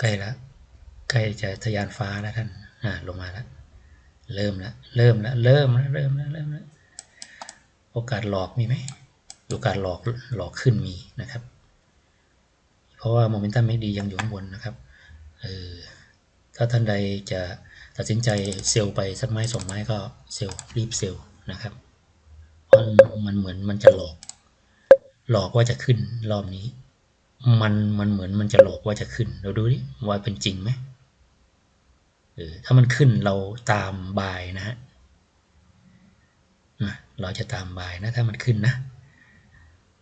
ใกล้แล้วใกล้จะทะยานฟ้าแล้วท่านอ่าลงมาแล้วเริ่มแล้วเริ่มแล้วเริ่มแล้วเริ่มแล้วเริ่มแล้วโอกาสหลอกมีไหมโอกาสหลอกหลอกขึ้นมีนะครับ เพราะว่าโมเมนตัมไม่ดียังอยู่ข้างบนนะครับเออถ้าท่านใดจะตัดสินใจเซลล์ไปสักไม้สองไม้ก็เซลล์รีบเซลล์นะครับเพราะมันเหมือนมันจะหลอก หลอกว่าจะขึ้นรอบนี้ มันมันเหมือนมันจะหลอกว่าจะขึ้น เราดูดิว่าเป็นจริงไหมเออถ้ามันขึ้นเราตามบายนะฮะเราจะตามบายนะถ้ามันขึ้นนะ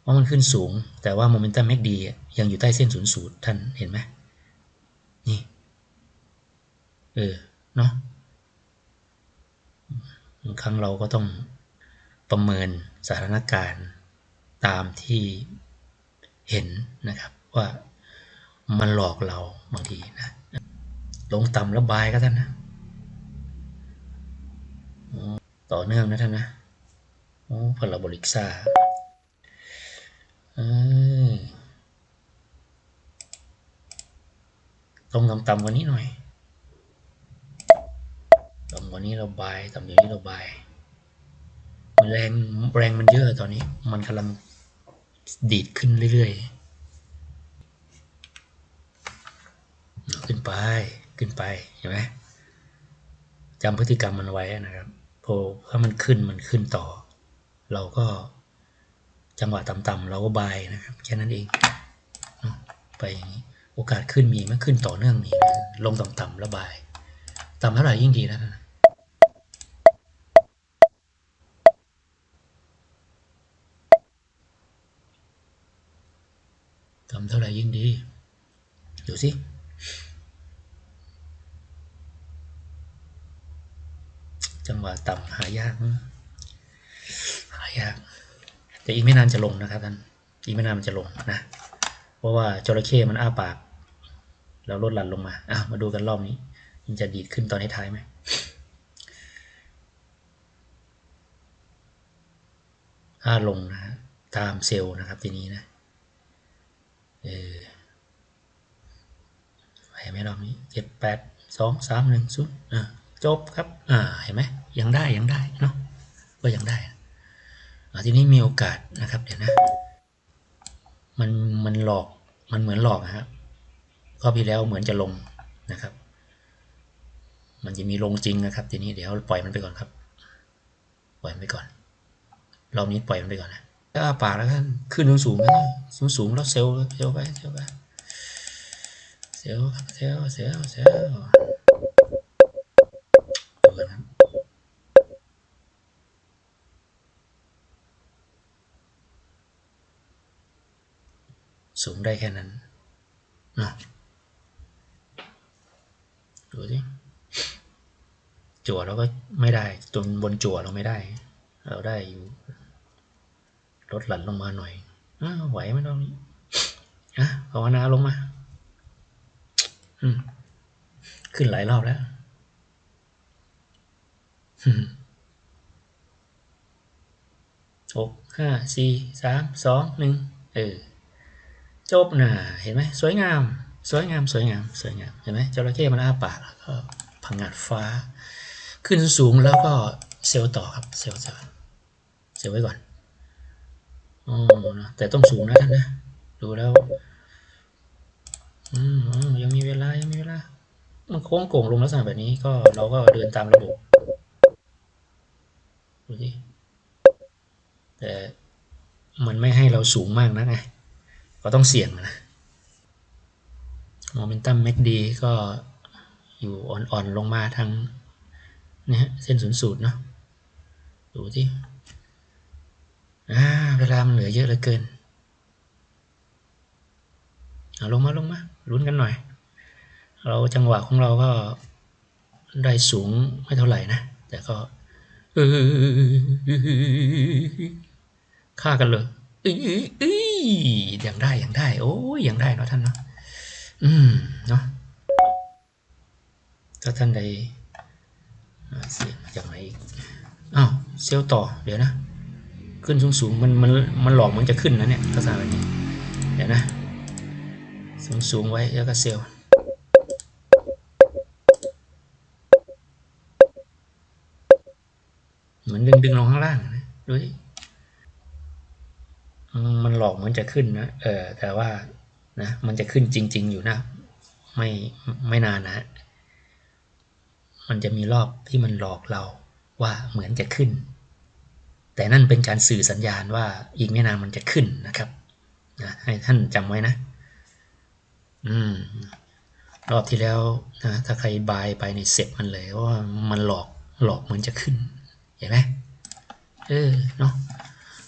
เพรามันขึ้นสูง แต่ว่าโมเมนตัมแมกดียังอยู่ใต้เส้นศูนย์สูตรท่านเห็นไหมนี่เออเนาะบางครั้งเราก็ต้องประเมินสถานการณ์ตามที่ เห็นนะครับว่ามันหลอกเราบางทีนะลงต่ำแล้วบายก็ท่านนะต่อเนื่องนะท่านนะโอ้พลบลิกซ่าลงต่ำๆกว่านี้หน่อยต่ำกว่านี้เราบายต่ำกว่านี้เราบายมันแรงแรงมันเยอะตอนนี้ มันกำลัง ดีดขึ้นเรื่อยๆ ขึ้นไปขึ้นไปเห็นไหมจำพฤติกรรมมันไว้นะครับพอถ้ามันขึ้นมันขึ้นต่อ เราก็จังหวะต่ำๆเราก็บายนะครับ แค่นั้นเองไปอย่างนี้โอกาสขึ้นมีมันขึ้นต่อเนื่องมีลงต่ำๆแล้วบาย ต่ำเท่าไหร่ยิ่งดีนะ เท่าไหร่ยิ่งดี ดูสิจังหวะต่ำหายากหายากแต่อีกไม่นานจะลงนะครับท่านอีกไม่นานมันจะลงนะเพราะว่าจระเข้มันอ้าปาก แล้วลดหลั่นลงมาอะมาดูกันรอบนี้ มันจะดีดขึ้นตอนท้ายไหมถ้าลงนะตามเซลล์นะครับทีนี้นะ เออเห็นไหมรอบนี้เจ็ดแปดสองสามหนึ่งศูนย์จบครับอ่าเห็นไหมยังได้ยังได้เนาะก็ยังได้ทีนี้มีโอกาสนะครับเดี๋ยวนะมันมันหลอกมันเหมือนหลอกนะครับรอบที่แล้วเหมือนจะลงนะครับ มันจะมีลงจริงนะครับ ทีนี้เดี๋ยวปล่อยมันไปก่อนครับ ปล่อยมันไปก่อนรอบนี้ปล่อยมันไปก่อนนะ อ้าปากแล้วก็ขึ้นสูงๆนะสูงสูงแล้วเซลล์เซลล์ไปเซลล์ไปเซลล์เซลล์เซลล์เซลล์ดูกันครับสูงได้แค่นั้นนะดูสิจั่วเราก็ไม่ได้ตรงบนจั่วเราไม่ได้ เราได้อยู่ ลดหลั่นลงมาหน่อยอไหวไหมตรงนี้อะภาวนาลงมา อืม ขึ้นหลายรอบแล้วหกห้าสี่สามสองหนึ่งเออจบนะเห็นไหมสวยงาม สวยงามสวยงามสวยงามเห็นไหมจระเข้มันอ้าปากแล้วก็พังงาดฟ้า ขึ้นสูงแล้วก็เซลล์ต่อครับ เซลล์เซลล์เซลล์ไว้ก่อน อ๋อนะแต่ต้องสูงนะท่านนะ ดูแล้วอืมยังมีเวลา ยังมีเวลา มันโค้งโก่งลงลักษณะแบบนี้ก็เราก็เดินตามระบบดูสิแต่มันไม่ให้เราสูงมากนะไงก็ต้องเสี่ยงนะโมเมนตัมแม็กดีก็อยู่อ่อนๆลงมาทางนี่ฮะเส้นศูนย์สูตรเนาะดูที่ อ่าเวลามันเหลือเยอะเหลือเกินเอาลงมาลงมาลุ้นกันหน่อย เราจังหวะของเราก็ได้สูงไม่เท่าไหร่นะ แต่ก็เออฆ่ากันเลยอย่างได้อย่างได้ โอ้ยอย่างได้เนาะท่านเนาะอืมเนาะถ้าท่านใดเสียงมาจากไหนอีกอ้าวเซลต่อเดี๋ยวนะ ขึ้นสูงสูงมันมันมันหลอกมันจะขึ้นนะเนี่ยลักษณะแบบนี้เดี๋ยวนะสูงสูงไว้แล้วก็เซล์เหมือนดึงดึงลงข้างล่างนะดูดิมันหลอกมันจะขึ้นนะเออแต่ว่านะมันจะขึ้นจริง ๆ อยู่นะ ไม่ไม่นานนะ มันจะมีรอบที่มันหลอกเราว่าเหมือนจะขึ้น แต่นั่นเป็นการสื่อสัญญาณว่าอีกไม่นานมันจะขึ้นนะครับนะให้ท่านจำไว้นะ อืม รอบที่แล้วนะถ้าใครบายไปในเสร็จมันเลยว่ามันหลอกหลอกเหมือนจะขึ้น เห็นไหมเออเนาะ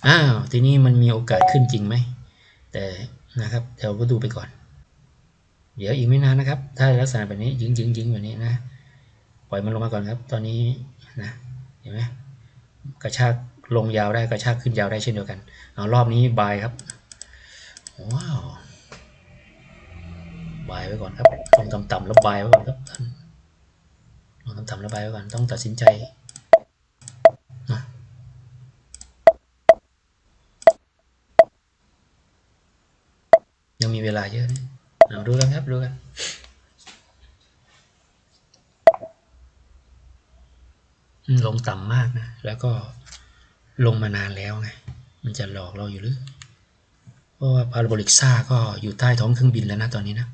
อ้าวทีนี้มันมีโอกาสขึ้นจริงไหม แต่นะครับเดี๋ยวก็ดูไปก่อน เดี๋ยวอีกไม่นานนะครับ ถ้าลักษณะแบบนี้ยิงยิงยิงแบบนี้นะ ปล่อยมันลงมาก่อนครับ ตอนนี้นะเห็นไหมกระชาก ลงยาวได้กระชากขึ้นยาวได้เช่นเดียวกัน เอารอบนี้บายครับ ว้าวบายไว้ก่อนครับ ลงต่ำๆแล้วบายไว้ก่อนครับลงต่ำๆแล้วบายไว้ก่อน ต้องตัดสินใจยังมีเวลาเยอะนะเอาดูกันครับดูกันลงต่ำมากนะ แล้วก็ ลงมานานแล้วไง มันจะหลอกเราอยู่หรือ เพราะว่าพาราโบลิกซ่าก็อยู่ใต้ท้องเครื่องบินแล้วนะตอนนี้นะ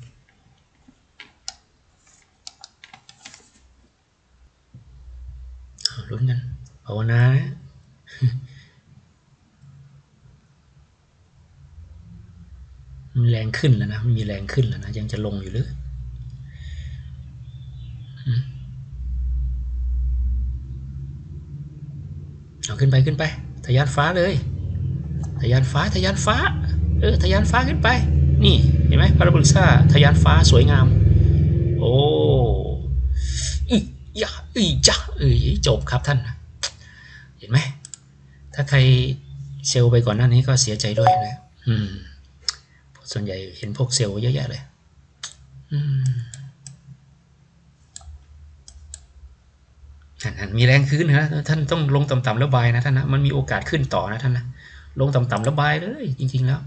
เอาลุ้นกันภาวนานะมันแรงขึ้นแล้วนะมันมีแรงขึ้นแล้วนะ ยังจะลงอยู่หรือ เอาขึ้นไปขึ้นไป ทะยานฟ้าเลย ทะยานฟ้าทะยานฟ้า เออทะยานฟ้าขึ้นไป นี่เห็นไหมพาราโบลิซ่าทะยานฟ้าสวยงาม โอ้อียะอีจ้ะเอ้ยจบครับท่าน เห็นไหม ถ้าใครเซลไปก่อนหน้านี้ก็เสียใจด้วยนะ อืม ส่วนใหญ่เห็นพวกเซลเยอะแยะเลย อืม ท่านท่าน มีแรงขึ้นนะท่านต้องลงต่ำๆแล้วบายนะท่านนะมันมีโอกาสขึ้นต่อนะท่านนะลงต่ำๆแล้วบายเลยจริง ๆแล้ว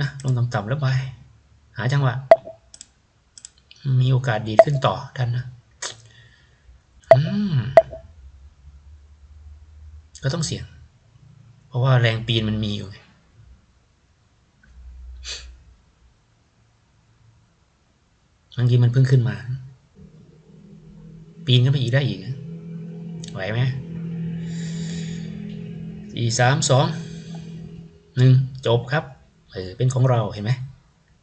นะลงต่ำๆแล้วบายหาจังหวะมีโอกาสดีดขึ้นต่อท่านนะก็ต้องเสี่ยง เพราะว่าแรงปีนมันมีอยู่ไงบางทีมันเพิ่งขึ้นมา ปีนขึ้นไปอีกได้อีกนะ ไหวไหมสี่สามสองหนึ่งจบครับเออเป็นของเราเห็นไหม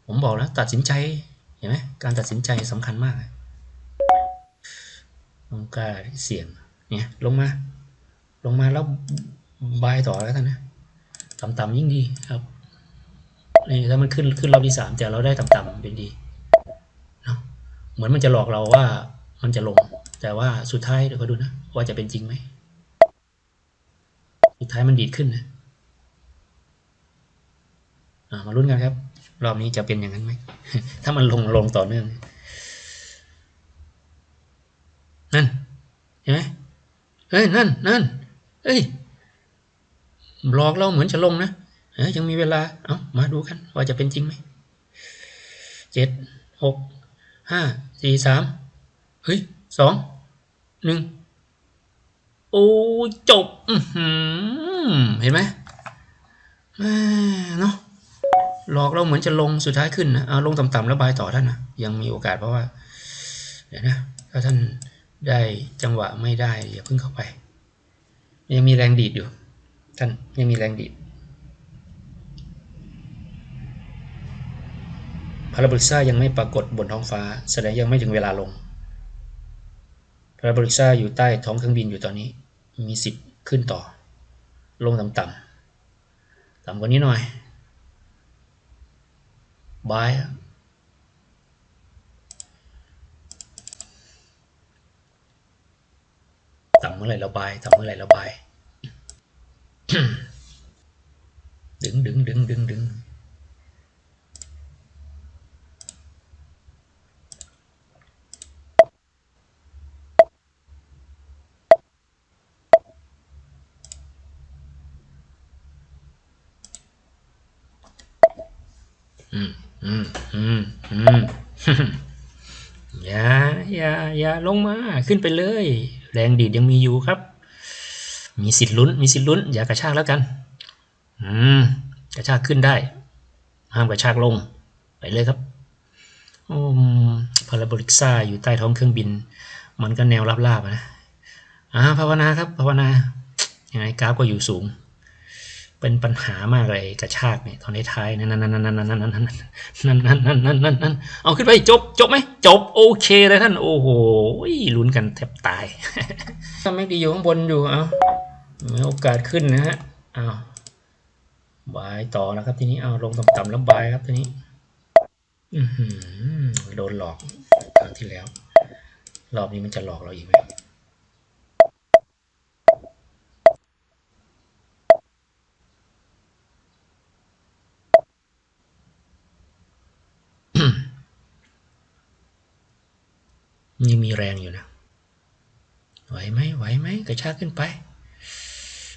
ผมบอกแล้วตัดสินใจเห็นไหมการตัดสินใจสำคัญมากต้องกล้าเสี่ยงเนี่ยลงมา ลงมาแล้วบายต่อแล้วกันนะต่ำๆยิ่งดีครับนี่ถ้ามันขึ้นขึ้นรอบที่สามแต่เราได้ต่ำๆเป็นดีเนาะเหมือนมันจะหลอกเราว่ามันจะลง แต่ว่าสุดท้ายเดี๋ยวก็ดูนะ ว่าจะเป็นจริงไหม สุดท้ายมันดีดขึ้นนะมาลุ้นกันครับ รอบนี้จะเป็นอย่างนั้นไหม ถ้ามันลงลงต่อเนื่อง นั่นเห็นไหมเฮ้ยนั่นนั่นเฮ้ยหลอกเราเหมือนจะลงนะเอ้ยยังมีเวลา เอามาดูกัน ว่าจะเป็นจริงไหมเจ็ดหกห้าสี่สามเฮ้ยสอง หนึ่งโอ้จบอืเห็นไหมเนาะหลอกเราเหมือนจะลงสุดท้ายขึ้นนะเอาลงต่ำๆแล้วบายต่อท่านนะยังมีโอกาสเพราะว่าเดี๋ยวนะถ้าท่านได้จังหวะไม่ได้อย่าเพิ่งเข้าไป ยังมีแรงดีดอยู่ ท่านยังมีแรงดีดพาราโบลิซ่ายังไม่ปรากฏบนท้องฟ้า แสดงยังไม่ถึงเวลาลง พาราโบลิซ่าอยู่ใต้ท้องเครื่องบินอยู่ตอนนี้ มีสิทธิ์ขึ้นต่อ ลงต่ำๆต่ำกว่านี้หน่อยบายต่ำเมื่อไหร่เราบายต่ำเมื่อไหร่เราบาย ดึงดึงดึงดึงดึง อืมอืมอืมอืม อย่าอย่าอย่าลงมาขึ้นไปเลย แรงดีดยังมีอยู่ครับ มีสิทธิ์ลุ้น มีสิทธิ์ลุ้น อย่ากระชากแล้วกัน อืมกระชากขึ้นได้ ห้ามกระชากลง ไปเลยครับอมพาราโบลิกซ่าอยู่ใต้ท้องเครื่องบิน มันก็แนวราบๆนะอ่าภาวนาครับภาวนายังไงกราฟก็อยู่สูง เป็นปัญหามากเลยกระชากเนี่ยตอนท้ายนั่นนั่นนั่นนั่นนั่นนั่นนั่นนั่นนั่นนั่นนั่นนั่นนั่นเอาขึ้นไปจบจบไหมจบโอเคเลยท่านโอ้โหลุ้นกันแทบตายถ้าไม่ดีอยู่ข้างบนอยู่เอามีโอกาสขึ้นนะฮะเอาวบายต่อแล้วครับทีนี้เอาลงต่ำๆแล้วบายครับทีนี้อืโดนหลอกครั้งที่แล้ว รอบนี้มันจะหลอกเราอีกไหม นี่มีแรงอยู่นะ ไหวไหมไหวไหมกระชากขึ้นไป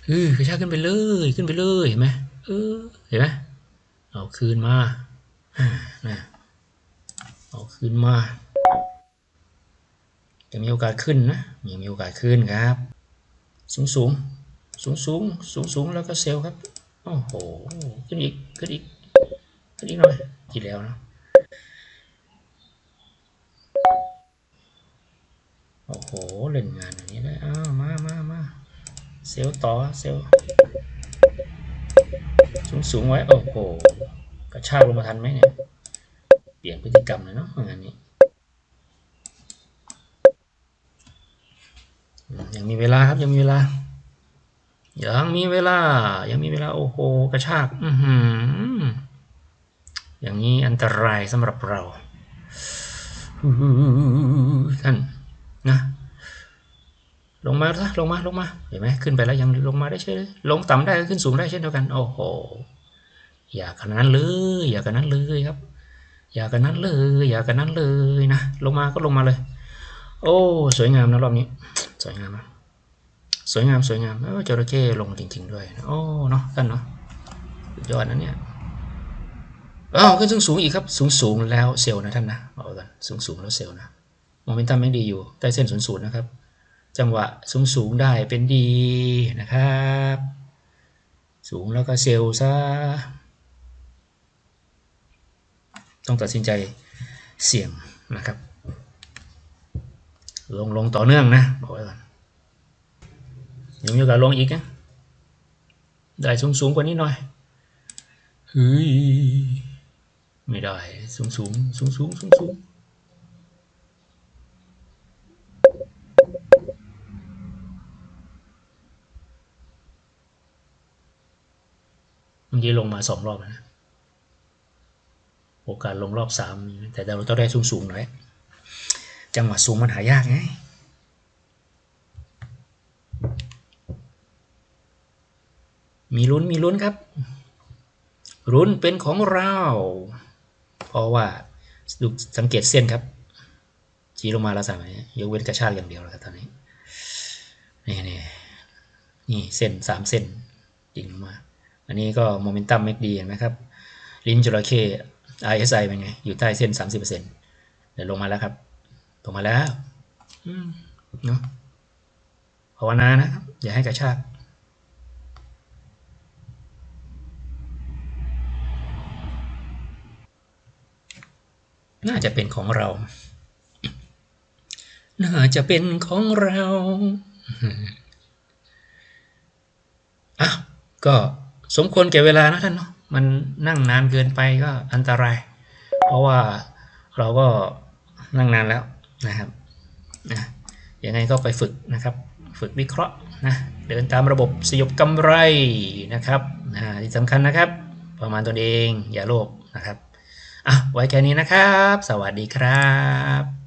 เออกระชากขึ้นไปเลยขึ้นไปเลยเห็นไหมเออเห็นไหมเอาคืนมาอ่านะเอาคืนมาจะมีโอกาสขึ้นนะยังมีโอกาสขึ้นครับ สูงสูงสูงสูงสูงสูงแล้วก็เซลครับโอ้โหขึ้นอีกขึ้นอีกขึ้นอีกหน่อยที่แล้วเนะ โอ้โหเล่นงานอย่างนี้ได้อ้าวมามามาเซลต่อเซลสูงสูงไว้โอ้โหกระชากลงมาทันไหมเนี่ยเปลี่ยนพฤติกรรมเลยเนาะงานนี้ยังมีเวลาครับยังมีเวลายังมีเวลา ยังมีเวลา โอ้โห กระชาก อือหืออย่างนี้อันตรายสำหรับเราท่าน นะลงมาซะลงมาลงมาเห็นไหมขึ้นไปแล้วยังลงมาได้ใช่ไหมลงต่ำได้ก็ขึ้นสูงได้เช่นเดียวกันโอ้โหอย่ากันนั้นเลยอย่ากันนั้นเลยครับ อย่ากันนั้นเลยอย่ากันนั้นเลยนะลงมาก็ลงมาเลย โอ้สวยงามนะรอบนี้สวยงามนะสวยงามสวยงามเออจระเข้ลงจริง ๆ ด้วยโอ้เนาะท่านเนาะสุดยอดนะเนี่ยอ้าวขึ้นสูงสูงอีกครับสูงสูงแล้วเซลล์นะท่านนะบอกไว้ก่อนสูงสูงแล้วเซลล์นะ โมเมนตัมไม่ดีอยู่ใต้เส้นศูนย์ศูนย์นะครับ จังหวะสูงสูงได้เป็นดีนะครับ สูงแล้วก็เซลล์ซะต้องตัดสินใจเสี่ยงนะครับ ลงลงต่อเนื่องนะบอกไว้ก่อนยังมีโอกาสลงอีกนะได้สูงสูงกว่านี้หน่อยเฮ้ยไม่ได้สูงสูงสูงสูงสูงสูง มื่อกี้ลงมาสองรอบแล้วนะ โอกาสลงรอบสามแต่เราต้องได้สูงสูงๆหน่อย จังหวะสูงมันหายากไงมีลุ้นมีลุ้นครับลุ้นเป็นของเรา เพราะว่าดูสังเกตเส้นครับชี้ลงมาแล้วสามารถยกเว้นกระชากอย่างเดียวแล้วครับตอนนี้นี่นี่นี่เส้นสามเส้นยิงลงมา อันนี้ก็โมเมนตัมเมกดีเห็นไหมครับ ลิ้นจระเข้ RSI เป็นไง อยู่ใต้เส้น 30%เดี๋ยวลงมาแล้วครับ ลงมาแล้วอืมเนาะภาวนานะครับ อย่าให้กระชากน่าจะเป็นของเรา น่าจะเป็นของเราอะก็ สมควรแก่เวลานะท่านเนาะมันนั่งนานเกินไปก็อันตราย เพราะว่าเราก็นั่งนานแล้วนะครับนะยังไงก็ไปฝึกนะครับ ฝึกวิเคราะห์นะเดินตามระบบสยบกำไรนะครับนะที่สำคัญนะครับ ประมาณตนเองอย่าโลภนะครับอะไว้แค่นี้นะครับ สวัสดีครับ